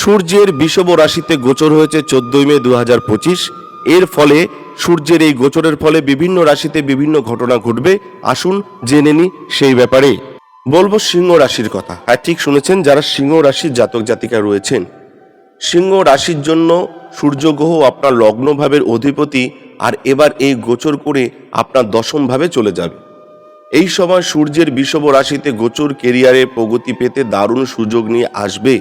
সূর্যের বিষব রাশিতে গোচর হয়েছে চোদ্দই মে দু হাজার পঁচিশ। এর ফলে সূর্যের এই গোচরের ফলে বিভিন্ন রাশিতে বিভিন্ন ঘটনা ঘটবে। আসুন জেনে নি সেই ব্যাপারে। বলব সিংহ রাশির কথা। হ্যাঁ ঠিক শুনেছেন যারা সিংহ রাশির জাতক জাতিকা রয়েছেন। সিংহ রাশির জন্য সূর্যগ্রহ আপনার লগ্নভাবের অধিপতি আর এবার এই গোচর করে আপনার দশমভাবে চলে যাবে। এই সময় সূর্যের বিষব রাশিতে গোচর কেরিয়ারে প্রগতি পেতে দারুণ সুযোগ নিয়ে আসবে।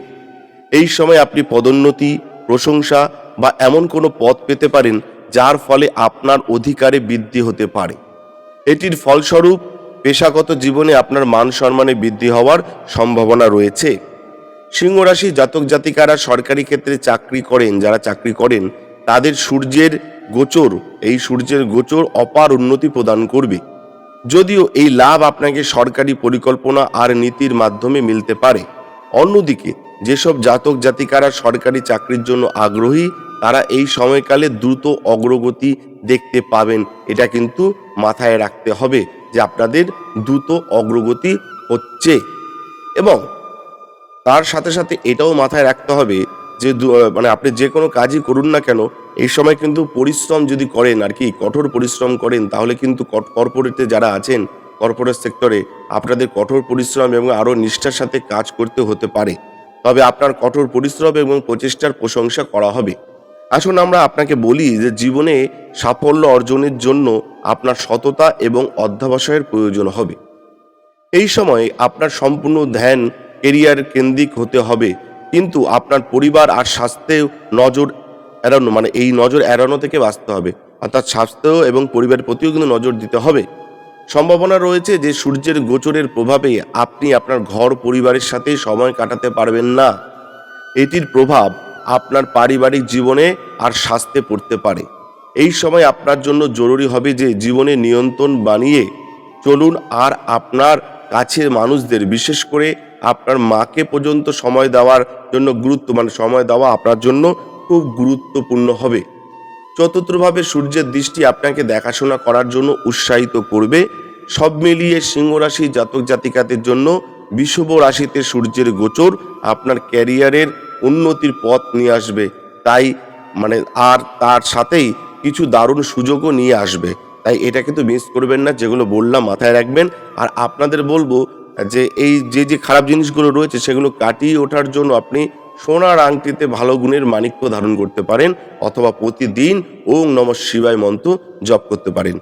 এই সময় আপনি পদোন্নতি, প্রশংসা বা এমন কোনো পদ পেতে পারেন যার ফলে আপনার অধিকারে বৃদ্ধি হতে পারে। এটির ফলস্বরূপ পেশাগত জীবনে আপনার মান সম্মানে বৃদ্ধি হওয়ার সম্ভাবনা রয়েছে। সিংহ রাশি জাতক জাতিকারা সরকারি ক্ষেত্রে চাকরি করেন, যারা চাকরি করেন, তাদের সূর্যের গোচর, এই সূর্যের গোচর অপার উন্নতি প্রদান করবে। যদিও এই লাভ আপনাকে সরকারি পরিকল্পনা আর নীতির মাধ্যমে মিলতে পারে। অন্যদিকে যেসব জাতক জাতিকারা সরকারি চাকরির জন্য আগ্রহী, তারা এই সময়কালে দ্রুত অগ্রগতি দেখতে পাবেন। এটা কিন্তু মাথায় রাখতে হবে যে আপনাদের দ্রুত অগ্রগতি হচ্ছে। এবং তার সাথে সাথে এটাও মাথায় রাখতে হবে যে মানে আপনি যে কোনো কাজই করুন না কেন, এই সময় কিন্তু পরিশ্রম যদি করেন আর কি, কঠোর পরিশ্রম করেন, তাহলে কিন্তু কর্পোরেটে যারা আছেন, কর্পোরেট সেক্টরে আপনাদের কঠোর পরিশ্রম এবং আরও নিষ্ঠার সাথে কাজ করতে হতে পারে। তবে আপনার কঠোর পরিশ্রম এবং প্রচেষ্টার প্রশংসা করা হবে। আসুন আমরা আপনাকে বলি যে জীবনে সাফল্য অর্জনের জন্য আপনার সততা এবং অধ্যাবসায়ের প্রয়োজন হবে। এই সময় আপনার সম্পূর্ণ ধ্যান কেরিয়ার কেন্দ্রিক হতে হবে। কিন্তু আপনার পরিবার আর স্বাস্থ্যেও নজর এড়ানো মানে এই নজর এড়ানো থেকে বাঁচতে হবে। অর্থাৎ স্বাস্থ্য এবং পরিবারের প্রতিও কিন্তু নজর দিতে হবে। সম্ভাবনা রয়েছে যে সূর্যের গোচরের প্রভাবে আপনি আপনার ঘর পরিবারের সাথে সময় কাটাতে পারবেন না। এটির প্রভাব আপনার পারিবারিক জীবনে আর স্বাস্থ্যে পড়তে পারে। এই সময় আপনার জন্য জরুরি হবে যে জীবনে নিয়ন্ত্রণ বানিয়ে চলুন আর আপনার কাছের মানুষদের, বিশেষ করে আপনার মাকে পর্যন্ত সময় দেওয়ার জন্য গুরুত্ব মানে সময় দেওয়া আপনার জন্য খুব গুরুত্বপূর্ণ হবে। চতুর্থভাবে সূর্যের দৃষ্টি আপনাকে দেখাশোনা করার জন্য উৎসাহিত করবে। সব মিলিয়ে সিংহ রাশি জাতক জাতিকাদের জন্য বিষুব রাশিতে সূর্যের গোচর আপনার ক্যারিয়ারের উন্নতির পথ নিয়ে আসবে। তাই মানে আর তার সাথেই কিছু দারুণ সুযোগও নিয়ে আসবে। তাই এটা কিন্তু মিস করবেন না, যেগুলো বললাম মাথায় রাখবেন। আর আপনাদের বলব যে এই যে যে খারাপ জিনিসগুলো রয়েছে সেগুলো কাটিয়ে ওঠার জন্য আপনি সোনার আংটিতে ভালো গুণের মানিক্য ধারণ করতে পারেন অথবা প্রতিদিন ওং নম শিবায় মন্ত্র জপ করতে পারেন।